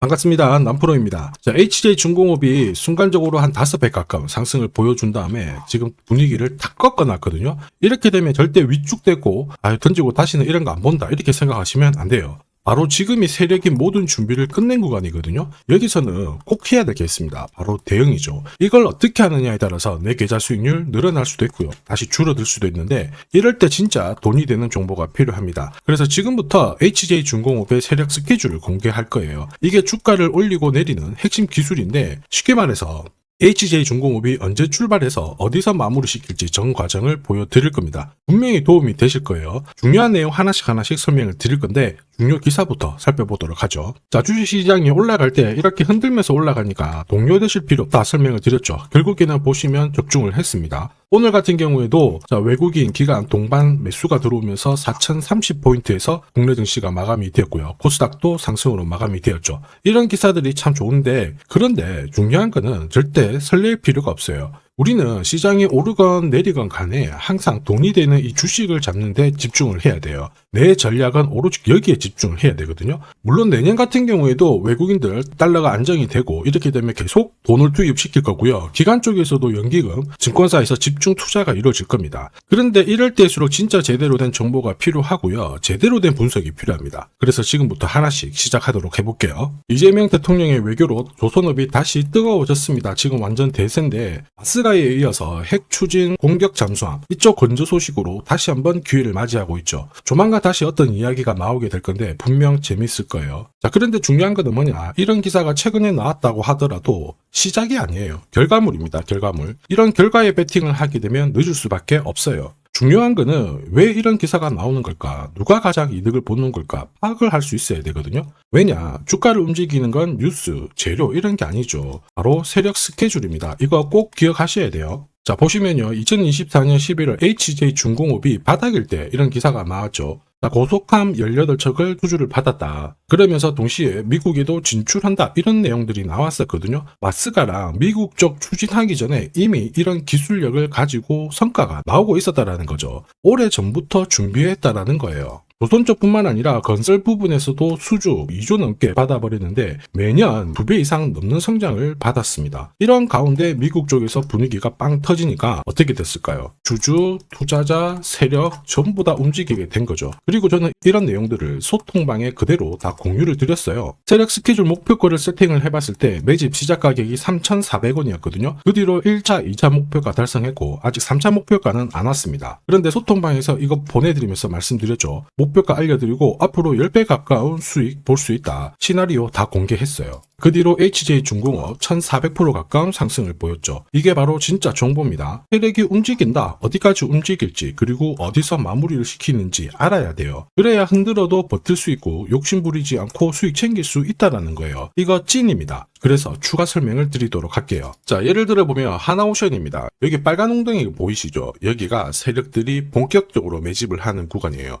반갑습니다. 남프로입니다. 자, HJ 중공업이 순간적으로 한 5배 가까운 상승을 보여준 다음에 지금 분위기를 다 꺾어놨거든요. 이렇게 되면 절대 위축되고, 아 던지고 다시는 이런 거 안 본다. 이렇게 생각하시면 안 돼요. 바로 지금이 세력이 모든 준비를 끝낸 구간이거든요. 여기서는 꼭 해야 있습니다. 바로 대응이죠. 이걸 어떻게 하느냐에 따라서 내 계좌 수익률 늘어날 수도 있고요. 다시 줄어들 수도 있는데 이럴 때 진짜 돈이 되는 정보가 필요합니다. 그래서 지금부터 HJ 중공업의 세력 스케줄을 공개할 거예요. 이게 주가를 올리고 내리는 핵심 기술인데 쉽게 말해서 HJ 중공업이 언제 출발해서 어디서 마무리 시킬지 전 과정을 보여드릴 겁니다. 분명히 도움이 되실 거예요. 중요한 내용 하나씩 하나씩 설명을 드릴 건데 중요 기사부터 살펴보도록 하죠. 자, 주식시장이 올라갈 때 이렇게 흔들면서 올라가니까 동요되실 필요 없다 설명을 드렸죠. 결국에는 보시면 적중을 했습니다. 오늘 같은 경우에도 자, 외국인 기관 동반 매수가 들어오면서 4030포인트에서 국내 증시가 마감이 되었고요. 코스닥도 상승으로 마감이 되었죠. 이런 기사들이 참 좋은데 그런데 중요한 거는 절대 설렐 필요가 없어요. 우리는 시장이 오르건 내리건 간에 항상 돈이 되는 이 주식을 잡는데 집중을 해야 돼요. 내 전략은 오로지 여기에 집중을 해야 되거든요. 물론 내년 같은 경우에도 외국인들 달러가 안정이 되고 이렇게 되면 계속 돈을 투입시킬 거고요. 기관 쪽에서도 연기금, 증권사에서 집중 투자가 이루어질 겁니다. 그런데 이럴 때일수록 진짜 제대로 된 정보가 필요하고요. 제대로 된 분석이 필요합니다. 그래서 지금부터 하나씩 시작하도록 해볼게요. 이재명 대통령의 외교로 조선업이 다시 뜨거워졌습니다. 지금 완전 대세인데 아스가 에 이어서 핵 추진 공격 잠수함 이쪽 건조 소식으로 다시 한번 기회를 맞이하고 있죠. 조만간 다시 어떤 이야기가 나오게 될 건데 분명 재밌을 거예요. 자 그런데 중요한 것은 뭐냐 이런 기사가 최근에 나왔다고 하더라도 시작이 아니에요. 결과물입니다. 결과물. 이런 결과에 베팅을 하게 되면 늦을 수밖에 없어요. 중요한 거는 왜 이런 기사가 나오는 걸까? 누가 가장 이득을 보는 걸까? 파악을 할 수 있어야 되거든요. 왜냐? 주가를 움직이는 건 뉴스, 재료 이런 게 아니죠. 바로 세력 스케줄입니다. 이거 꼭 기억하셔야 돼요. 자, 보시면요. 2024년 11월 HJ 중공업이 바닥일 때 이런 기사가 나왔죠. 자, 고속함 18척을 투주를 받았다. 그러면서 동시에 미국에도 진출한다. 이런 내용들이 나왔었거든요. 마스가랑 미국 쪽 추진하기 전에 이미 이런 기술력을 가지고 성과가 나오고 있었다라는 거죠. 오래 전부터 준비했다라는 거예요. 조선 쪽뿐만 아니라 건설 부분에서도 수주 2조 넘게 받아버리는데 매년 2배 이상 넘는 성장을 받았습니다. 이런 가운데 미국 쪽에서 분위기가 빵 터지니까 어떻게 됐을까요? 주주, 투자자, 세력 전부 다 움직이게 된 거죠. 그리고 저는 이런 내용들을 소통방에 그대로 다 공유를 드렸어요. 세력 스케줄 목표가를 세팅을 해봤을 때 매집 시작 가격이 3,400원이었거든요. 그 뒤로 1차, 2차 목표가 달성했고 아직 3차 목표가는 안 왔습니다. 그런데 소통방에서 이거 보내드리면서 말씀드렸죠. 목 표가 알려드리고 앞으로 10배 가까운 수익 볼 수 있다. 시나리오 다 공개했어요. 그 뒤로 HJ 중공업 1400% 가까운 상승을 보였죠. 이게 바로 진짜 정보입니다. 세력이 움직인다. 어디까지 움직일지 그리고 어디서 마무리를 시키는지 알아야 돼요. 그래야 흔들어도 버틸 수 있고 욕심 부리지 않고 수익 챙길 수 있다라는 거예요. 이거 찐입니다. 그래서 추가 설명을 드리도록 할게요. 자, 예를 들어 보면 하나오션입니다. 여기 빨간 웅덩이 보이시죠? 여기가 세력들이 본격적으로 매집을 하는 구간이에요.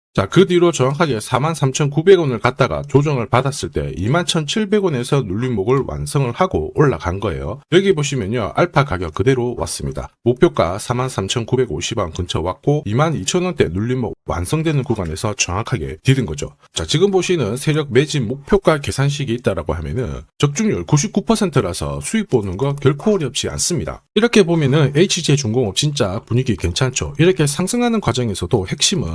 자, 그 뒤로 정확하게 43,900원을 갖다가 조정을 받았을 때 21,700원에서 눌림목을 완성을 하고 올라간 거예요. 여기 보시면요. 알파 가격 그대로 왔습니다. 목표가 43,950원 근처 왔고 22,000원대 눌림목 완성되는 구간에서 정확하게 디딘 거죠. 자, 지금 보시는 세력 매집 목표가 계산식이 있다라고 하면은 적중률 99%라서 수익 보는 거 결코 어렵지 않습니다. 이렇게 보면은 HJ 중공업 진짜 분위기 괜찮죠. 이렇게 상승하는 과정에서도 핵심은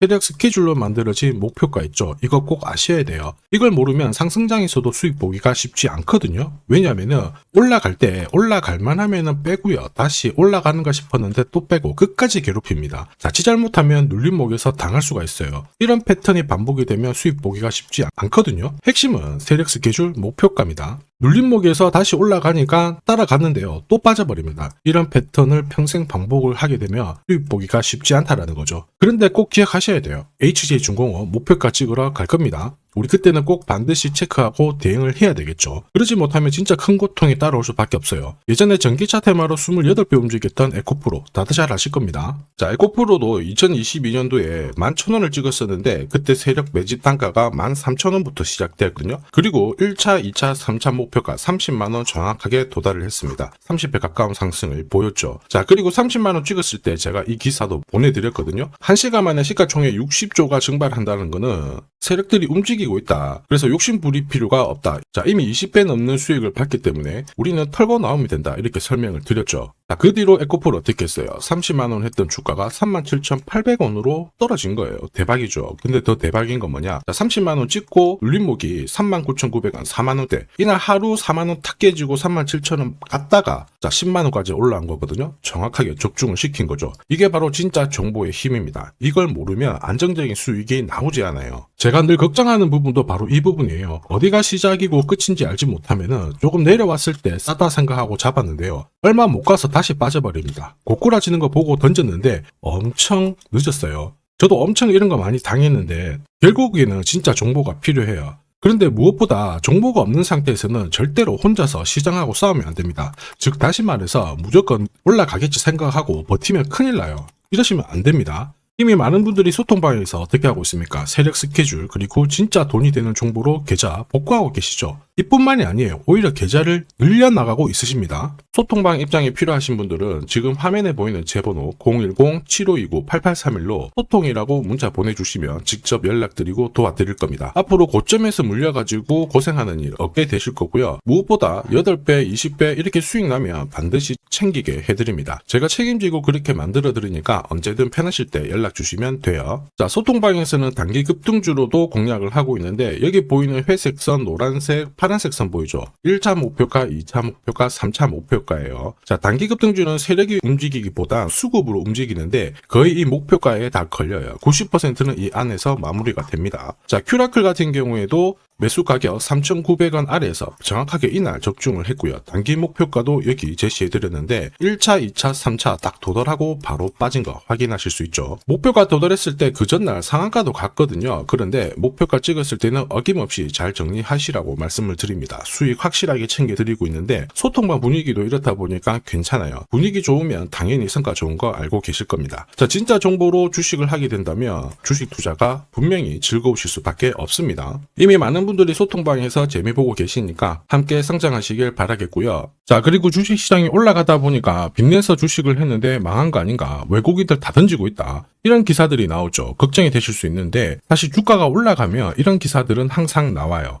세력 스케줄로 만들어진 목표가 있죠. 이거 꼭 아셔야 돼요. 이걸 모르면 상승장에서도 수익 보기가 쉽지 않거든요. 왜냐면은 올라갈 때 올라갈만 하면은 빼고요. 다시 올라가는가 싶었는데 또 빼고 끝까지 괴롭힙니다. 자칫 잘못하면 눌림목에서 당할 수가 있어요. 이런 패턴이 반복이 되면 수익 보기가 쉽지 않거든요. 핵심은 세력 스케줄 목표가입니다. 눌림목에서 다시 올라가니까 따라갔는데요. 또 빠져버립니다. 이런 패턴을 평생 반복을 하게 되면 수익 보기가 쉽지 않다라는 거죠. 그런데 꼭 기억하셔야 돼요. HJ중공업 목표가 찍으러 갈 겁니다. 우리 그때는 꼭 반드시 체크하고 대응을 해야 되겠죠. 그러지 못하면 진짜 큰 고통이 따라올 수밖에 없어요. 예전에 전기차 테마로 28배 움직였던 에코프로 다들 잘 아실 겁니다. 자, 에코프로도 2022년도에 11,000원을 찍었었는데 그때 세력 매집 단가가 13,000원부터 시작되었거든요. 그리고 1차, 2차, 3차 목표가 30만원 정확하게 도달을 했습니다. 30배 가까운 상승을 보였죠. 자, 그리고 30만원 찍었을 때 제가 이 기사도 보내드렸거든요. 1시간 만에 시가총액 60조가 증발한다는 거는 세력들이 움직이고 있다. 그래서 욕심 부릴 필요가 없다. 자, 이미 20배 넘는 수익을 봤기 때문에 우리는 털고 나오면 된다. 이렇게 설명을 드렸죠. 자, 그 뒤로 에코폴 어떻게 했어요? 37만원 했던 주가가 37,800원으로 떨어진 거예요. 대박이죠. 근데 더 대박인 건 뭐냐? 자, 30만원 찍고 눌림목이 39,900원, 4만원대. 이날 하루 4만원 탁 깨지고 37,000원 갔다가 자, 10만원까지 올라온 거거든요. 정확하게 적중을 시킨 거죠. 이게 바로 진짜 정보의 힘입니다. 이걸 모르면 안정적인 수익이 나오지 않아요. 제가 늘 걱정하는 부분도 바로 이 부분이에요. 어디가 시작이고 끝인지 알지 못하면은 조금 내려왔을 때 싸다 생각하고 잡았는데요. 얼마 못 가서 다시 빠져버립니다. 고꾸라지는 거 보고 던졌는데 엄청 늦었어요. 저도 엄청 이런 거 많이 당했는데 결국에는 진짜 정보가 필요해요. 그런데 무엇보다 정보가 없는 상태에서는 절대로 혼자서 시장하고 싸우면 안 됩니다. 즉 다시 말해서 무조건 올라가겠지 생각하고 버티면 큰일 나요. 이러시면 안 됩니다. 이미 많은 분들이 소통방에서 어떻게 하고 있습니까? 세력 스케줄 그리고 진짜 돈이 되는 정보로 계좌 복구하고 계시죠. 이뿐만이 아니에요. 오히려 계좌를 늘려나가고 있으십니다. 소통방 입장이 필요하신 분들은 지금 화면에 보이는 제 번호 010-7529-8831로 소통이라고 문자 보내주시면 직접 연락드리고 도와드릴 겁니다. 앞으로 고점에서 물려가지고 고생하는 일 없게 되실 거고요. 무엇보다 8배, 20배 이렇게 수익 나면 반드시 챙기게 해드립니다. 제가 책임지고 그렇게 만들어 드리니까 언제든 편하실 때 연락 주시면 돼요. 자, 소통방에서는 단기 급등주로도 공략을 하고 있는데 여기 보이는 회색 선, 노란색, 파란색 선 보이죠? 1차 목표가, 2차 목표가, 3차 목표가예요. 자, 단기 급등주는 세력이 움직이기보다 수급으로 움직이는데 거의 이 목표가에 다 걸려요. 90%는 이 안에서 마무리가 됩니다. 자, 큐라클 같은 경우에도 매수 가격 3,900원 아래에서 정확하게 이날 적중을 했고요. 단기 목표가도 여기 제시해 드렸는데 1차, 2차, 3차 딱 도달하고 바로 빠진 거 확인하실 수 있죠. 목표가 도달했을 때 그 전날 상한가도 갔거든요. 그런데 목표가 찍었을 때는 어김없이 잘 정리하시라고 말씀을 드립니다. 수익 확실하게 챙겨 드리고 있는데 소통방 분위기도 이렇다 보니까 괜찮아요. 분위기 좋으면 당연히 성과 좋은 거 알고 계실 겁니다. 자, 진짜 정보로 주식을 하게 된다면 주식 투자가 분명히 즐거우실 수밖에 없습니다. 이미 많은 분들이 소통방에서 재미 보고 계시니까 함께 성장하시길 바라겠고요. 자, 그리고 주식 시장이 올라가다 보니까 빚내서 주식을 했는데 망한 거 아닌가? 외국인들 다 던지고 있다. 이런 기사들이 나오죠. 걱정이 되실 수 있는데 사실 주가가 올라가면 이런 기사들은 항상 나와요.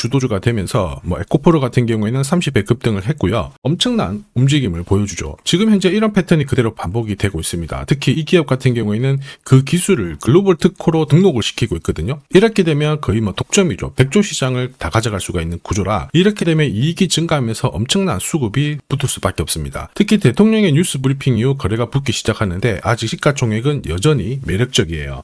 주도주가 되면서 뭐 에코포르 같은 경우에는 30배 급 등을 했고요. 엄청난 움직임을 보여주죠. 지금 현재 이런 패턴이 그대로 반복이 되고 있습니다. 특히 이 기업 같은 경우에는 그 기술을 글로벌 특허로 등록을 시키고 있거든요. 이렇게 되면 거의 뭐 독점이죠. 백조 시장을 다 가져갈 수가 있는 구조라 이렇게 되면 이익이 증가하면서 엄청난 수급이 붙을 수밖에 없습니다. 특히 대통령의 뉴스 브리핑 이후 거래가 붙기 시작하는데 아직 시가총액은 여전히 매력적이에요.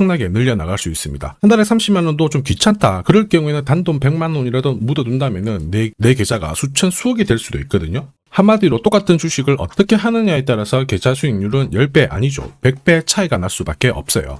나게 늘려 나갈 수 있습니다. 한 달에 30만 원도 좀 귀찮다. 그럴 경우에는 단돈 100만 원이라도 묻어둔다면은 내, 내 계좌가 수천 수억이 될 수도 있거든요. 한마디로 똑같은 주식을 어떻게 하느냐에 따라서 계좌 수익률은 10배 아니죠. 100배 차이가 날 수밖에 없어요.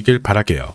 길 바랄게요.